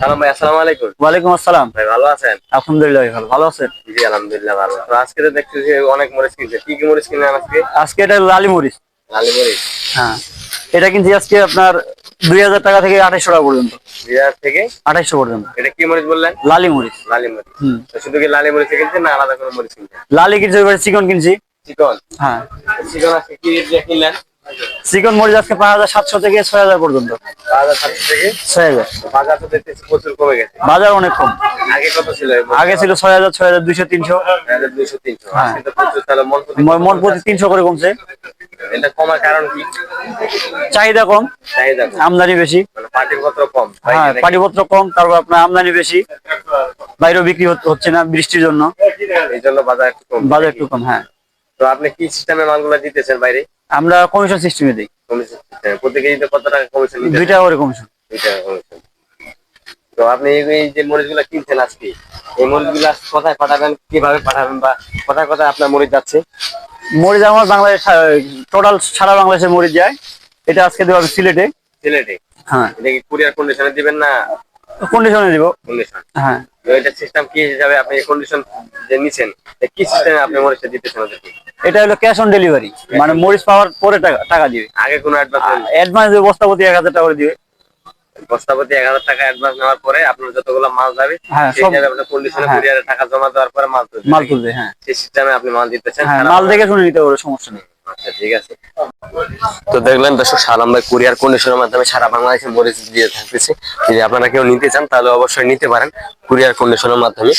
সালাম ভাই আসসালামু আলাইকুম। ওয়ালাইকুম আসসালাম। ভাই ভালো আছেন? আলহামদুলিল্লাহ ভালো। ভালো আছেন? জি আলহামদুলিল্লাহ ভালো। তো আজকে তো দেখতেছি অনেক মরিচ কিনছে। কি কি মরিচ কিনলেন আজকে? আজকে এটা লালি মরিচ। লালি মরিচ। হ্যাঁ। এটা কিনছি আজকে আপনার দুই হাজার টাকা থেকে আঠাইশো টাকা পর্যন্ত। বিহার থেকে? আঠাইশো পর্যন্ত। এটা কি মরিচ বললেন? লালি মরিচ। লালি মরিচ। শুধু কি লালি মরিচ কিনছেন না আলাদা কোনো মরিচ কিনছেন? লালি কিনছি চিকন কিনছি। চিকন? হ্যাঁ। চিকন আজকে কি রেট দিয়ে কিনলেন? চিকন মরিচ আজকে পাঁচ হাজার সাতশো থেকে ছয় হাজার পর্যন্ত। বাজার অনেক কম। আগে ছিল ছয় হাজার ছয় হাজার দুইশো তিনশো। হ্যাঁ। মন প্রতি তিনশো করে কমছে। এটা কমার কারণ কি? চাহিদা কম। আমদানি বেশি। মানে কম। হ্যাঁ পাটিপত্র কম তারপর আপনার আমদানি বেশি। বাইরেও বিক্রি হচ্ছে না বৃষ্টির জন্য। এই জন্য বাজার একটু কম। বাজার একটু কম হ্যাঁ। তো আপনি কি সিস্টেমে মালগুলো দিতেছেন বাইরে? আমরা কমিশন সিস্টেমে দিই। কমিশন? প্রতি কেজিতে কত টাকা কমিশন দুই টাকা করে কমিশন দুই টাকা কমিশন তো আপনি এই যে মরিচগুলো কিনছেন আজকে এই মরিচগুলো কোথায় পাঠাবেন কীভাবে পাঠাবেন বা কোথায় কোথায় আপনার মরিচ যাচ্ছে? মরিচ আমার বাংলাদেশ টোটাল সারা বাংলাদেশে মরিচ যায়। এটা আজকে দেওয়া হবে সিলেটে। সিলেটে? হ্যাঁ। এটা কি কুরিয়ার কন্ডিশনে দিবেন না কন্ডিশনে দিব। কন্ডিশন হ্যাঁ। এটা সিস্টেম কি হিসাবে আপনি কন্ডিশন যে নিছেন কি সিস্টেমে আপনি মরিচটা দিতেছেন ওদেরকে? এটা হলো ক্যাশ অন ডেলিভারি মানে মরিচ পাওয়ার পরে টাকা টাকা দিবে। আগে কোনো অ্যাডভান্স অ্যাডভান্স দেবে বস্তাপতি এক হাজার টাকা করে দিবে। বস্তাপতি এক হাজার টাকা অ্যাডভান্স নেওয়ার পরে আপনার যতগুলো মাল যাবে হ্যাঁ, সেই হিসাবে আপনার কন্ডিশনে হ্যাঁ। কুরিয়ারে টাকা জমা দেওয়ার পরে মাল তুলবে। মাল তুলবে হ্যাঁ। সেই সিস্টেমে আপনি মাল দিতেছেন হ্যাঁ মাল দেখে শুনে নিতে পারবে সমস্যা নেই। আচ্ছা ঠিক আছে। তো দেখলেন দর্শক সালাম ভাই কুরিয়ার কন্ডিশনের মাধ্যমে সারা বাংলাদেশে মরিচ দিয়ে থাকতেছে। যদি আপনারা কেউ নিতে চান, তাহলে অবশ্যই নিতে পারেন কুরিয়ার কন্ডিশনের মাধ্যমে।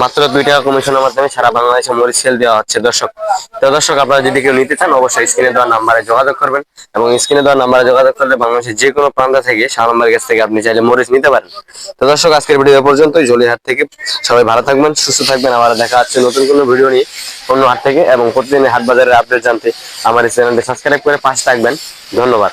মাত্র দুই টাকা কমিশনের মাধ্যমে সারা বাংলাদেশে মরিচ সেল দেওয়া হচ্ছে, দর্শক। তো দর্শক, আপনারা যদি কেউ নিতে চান, অবশ্যই স্ক্রিনে দেওয়া নাম্বারে যোগাযোগ করবেন এবং স্ক্রিনে দেওয়া নাম্বারে যোগাযোগ করলে বাংলাদেশের যে কোনো প্রান্ত থেকে ভাইয়ের কাছ থেকে আপনি চাইলে মরিচ নিতে পারেন। তো দর্শক, আজকের ভিডিও এ পর্যন্তই। জলিহাট থেকে সবাই ভালো থাকবেন, সুস্থ থাকবেন। আবার দেখা হচ্ছে নতুন কোনো ভিডিও নিয়ে অন্য হাট থেকে এবং প্রতিদিনের হাট বাজারের আপডেট জানতে আমার এই চ্যানেলটি সাবস্ক্রাইব করে পাশে থাকবেন। ধন্যবাদ।